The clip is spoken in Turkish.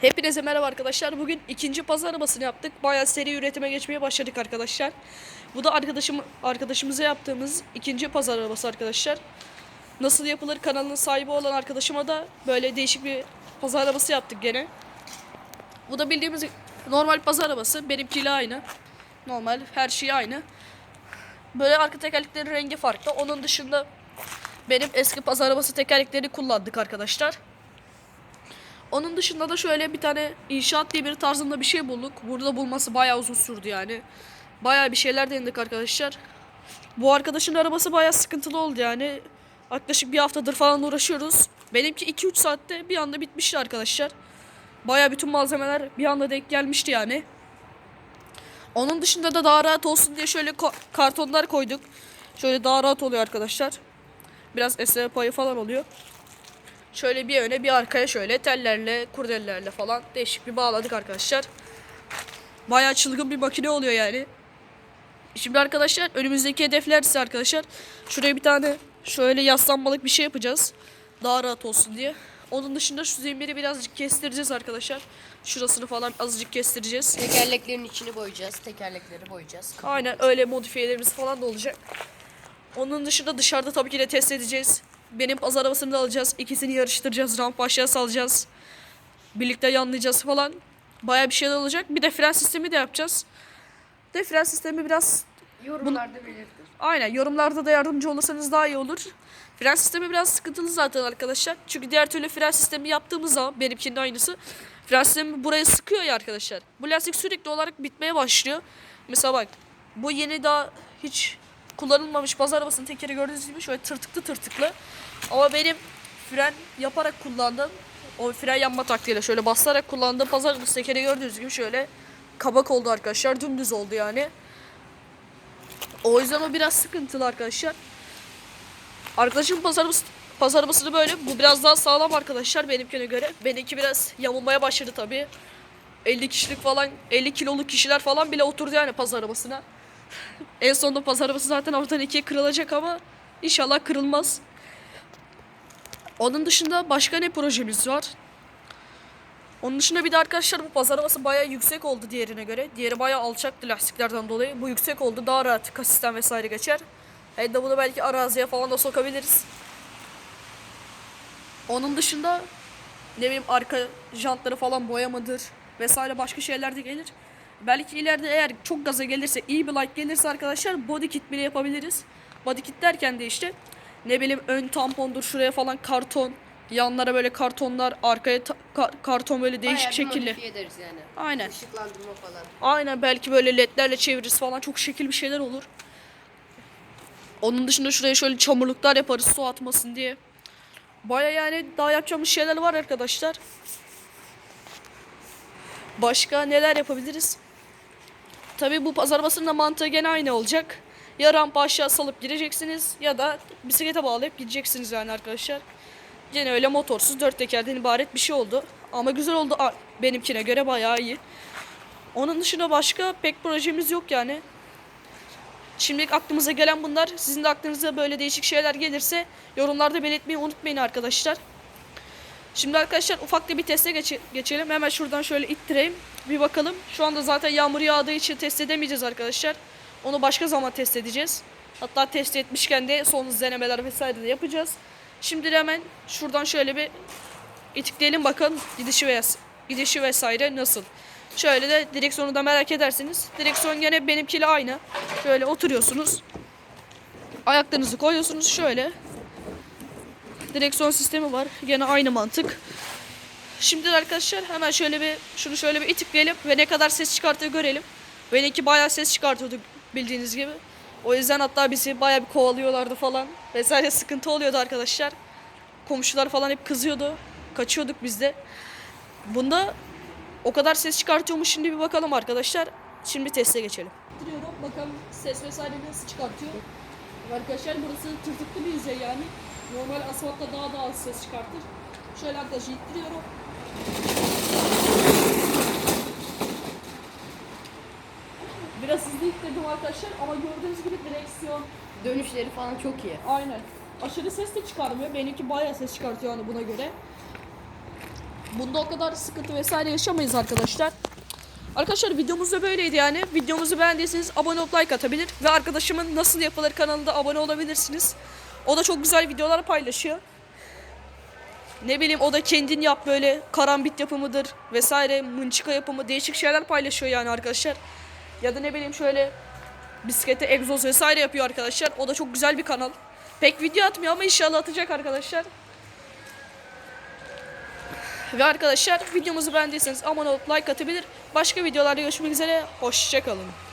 Hepinize merhaba arkadaşlar. Bugün ikinci pazar arabasını yaptık. Bayağı seri üretime geçmeye başladık arkadaşlar. Bu da arkadaşım arkadaşımıza yaptığımız ikinci pazar arabası arkadaşlar. Nasıl yapılır kanalının sahibi olan arkadaşıma da böyle değişik bir pazar arabası yaptık gene. Bu da bildiğimiz normal pazar arabası. Benimkiyle aynı. Normal her şey aynı. Böyle arka tekerleklerin rengi farklı. Onun dışında benim eski pazar arabası tekerlekleri kullandık arkadaşlar. Onun dışında da şöyle bir tane inşaat demiri tarzında bir şey bulduk. Burada bulması bayağı uzun sürdü yani. Bayağı bir şeyler denedik arkadaşlar. Bu arkadaşın arabası bayağı sıkıntılı oldu yani. Yaklaşık bir haftadır falan uğraşıyoruz. Benimki 2-3 saatte bir anda bitmişti arkadaşlar. Bayağı bütün malzemeler bir anda denk gelmişti yani. Onun dışında da daha rahat olsun diye şöyle kartonlar koyduk. Şöyle daha rahat oluyor arkadaşlar. Biraz esneme payı falan oluyor. Şöyle bir öne bir arkaya şöyle tellerle, kurdellerle falan değişik bir bağladık arkadaşlar. Bayağı çılgın bir makine oluyor yani. Şimdi arkadaşlar önümüzdeki hedefler ise arkadaşlar şuraya bir tane şöyle yaslanmalık bir şey yapacağız. Daha rahat olsun diye. Onun dışında şu zemiri birazcık kestireceğiz arkadaşlar. Şurasını falan azıcık kestireceğiz. Tekerleklerin içini boyayacağız. Tekerlekleri boyayacağız. Aynen öyle modifiyelerimiz falan da olacak. Onun dışında dışarıda tabii ki de test edeceğiz. Benim pazar arabasını da alacağız. İkisini yarıştıracağız. Ramp aşağı salacağız. Birlikte yanlayacağız falan. Baya bir şeyler olacak. Bir de fren sistemi de yapacağız. De fren sistemi biraz Yorumlarda belirtin. aynen yorumlarda da yardımcı olursanız daha iyi olur. Fren sistemi biraz sıkıntılı zaten arkadaşlar. Çünkü diğer türlü fren sistemi yaptığımız zaman benimkinin aynısı. Fren sistemi buraya sıkıyor ya arkadaşlar. Bu lastik sürekli olarak bitmeye başlıyor. Mesela bak bu yeni daha hiç kullanılmamış pazar arabasının tekeri gördüğünüz gibi şöyle tırtıklı tırtıklı. Ama benim fren yaparak kullandığım o fren yanma taktiğiyle şöyle basarak kullandığım pazar arabası tekeri gördüğünüz gibi şöyle kabak oldu arkadaşlar. Dümdüz oldu yani. O yüzden o biraz sıkıntılı arkadaşlar. Arkadaşım pazar arabası, pazar arabasını böyle. Bu biraz daha sağlam arkadaşlar benimkine göre. Benimki biraz yamulmaya başladı tabii. 50 kişilik falan 50 kiloluk kişiler falan bile oturdu yani pazar arabasına. en sonunda pazar arabası zaten ortadan ikiye kırılacak ama inşallah kırılmaz. Onun dışında başka ne projemiz var? Onun dışında bir de arkadaşlar bu pazar arabası bayağı yüksek oldu diğerine göre. Diğeri bayağı alçaktı lastiklerden dolayı. Bu yüksek oldu. Daha rahat kasisten vesaire geçer. Hem de bunu belki araziye falan da sokabiliriz. Onun dışında ne bileyim arka jantları falan boyamadır vesaire başka şeyler de gelir. Belki ileride eğer çok gaza gelirse iyi bir like gelirse arkadaşlar body kit bile yapabiliriz. Body kit derken de işte ne bileyim ön tampondur şuraya falan karton yanlara böyle kartonlar arkaya ka- karton böyle değişik Bayağı şekilli. ederiz yani. Aynen. Işıklandırma falan. Aynen belki böyle ledlerle çeviririz falan çok şekil bir şeyler olur. Onun dışında şuraya şöyle çamurluklar yaparız su atmasın diye. Baya yani daha yapacağımız şeyler var arkadaşlar. Başka neler yapabiliriz? Tabii bu pazar arabasının da mantığı gene aynı olacak. Ya rampa aşağı salıp gireceksiniz ya da bisiklete bağlayıp gideceksiniz yani arkadaşlar. Gene öyle motorsuz dört tekerden ibaret bir şey oldu. Ama güzel oldu benimkine göre bayağı iyi. Onun dışında başka pek projemiz yok yani. Şimdilik aklımıza gelen bunlar. Sizin de aklınıza böyle değişik şeyler gelirse yorumlarda belirtmeyi unutmayın arkadaşlar. Şimdi arkadaşlar ufak bir teste geçe- geçelim. Hemen şuradan şöyle ittireyim. Bir bakalım. Şu anda zaten yağmur yağdığı için test edemeyeceğiz arkadaşlar. Onu başka zaman test edeceğiz. Hatta test etmişken de son denemeler vesaire de yapacağız. Şimdi hemen şuradan şöyle bir itikleyelim bakalım gidişi, ves gidişi vesaire nasıl. Şöyle de direksiyonu da merak ederseniz. Direksiyon gene benimkiyle aynı. Şöyle oturuyorsunuz. Ayaklarınızı koyuyorsunuz şöyle. Direksiyon sistemi var. Gene aynı mantık. Şimdi arkadaşlar hemen şöyle bir şunu şöyle bir itikleyelim ve ne kadar ses çıkartıyor görelim. Benimki bayağı ses çıkartıyordu bildiğiniz gibi. O yüzden hatta bizi bayağı bir kovalıyorlardı falan. Vesaire sıkıntı oluyordu arkadaşlar. Komşular falan hep kızıyordu. Kaçıyorduk biz de. Bunda o kadar ses çıkartıyormuş şimdi bir bakalım arkadaşlar. Şimdi teste geçelim. Bakalım ses vesaire nasıl çıkartıyor. Arkadaşlar burası tırtıklı bir yüzey yani. Normal asfaltta daha da az ses çıkartır. Şöyle arkadaşlar ittiriyorum. Biraz hızlı ittirdim arkadaşlar ama gördüğünüz gibi direksiyon Dönüşleri falan çok iyi. aynen. Aşırı ses de çıkarmıyor. Benimki bayağı ses çıkartıyor yani buna göre. Bunda o kadar sıkıntı vesaire yaşamayız arkadaşlar. Arkadaşlar videomuz da böyleydi yani. Videomuzu beğendiyseniz abone olup like atabilir. Ve arkadaşımın nasıl yapılır kanalında abone olabilirsiniz. O da çok güzel videolar paylaşıyor. Ne bileyim o da kendin yap böyle karambit yapımıdır vesaire mınçıka yapımı değişik şeyler paylaşıyor yani arkadaşlar. Ya da ne bileyim şöyle bisiklete egzoz vesaire yapıyor arkadaşlar. O da çok güzel bir kanal. Pek video atmıyor ama inşallah atacak arkadaşlar. Ve arkadaşlar videomuzu beğendiyseniz abone olup like atabilir. Başka videolarda görüşmek üzere. Hoşçakalın.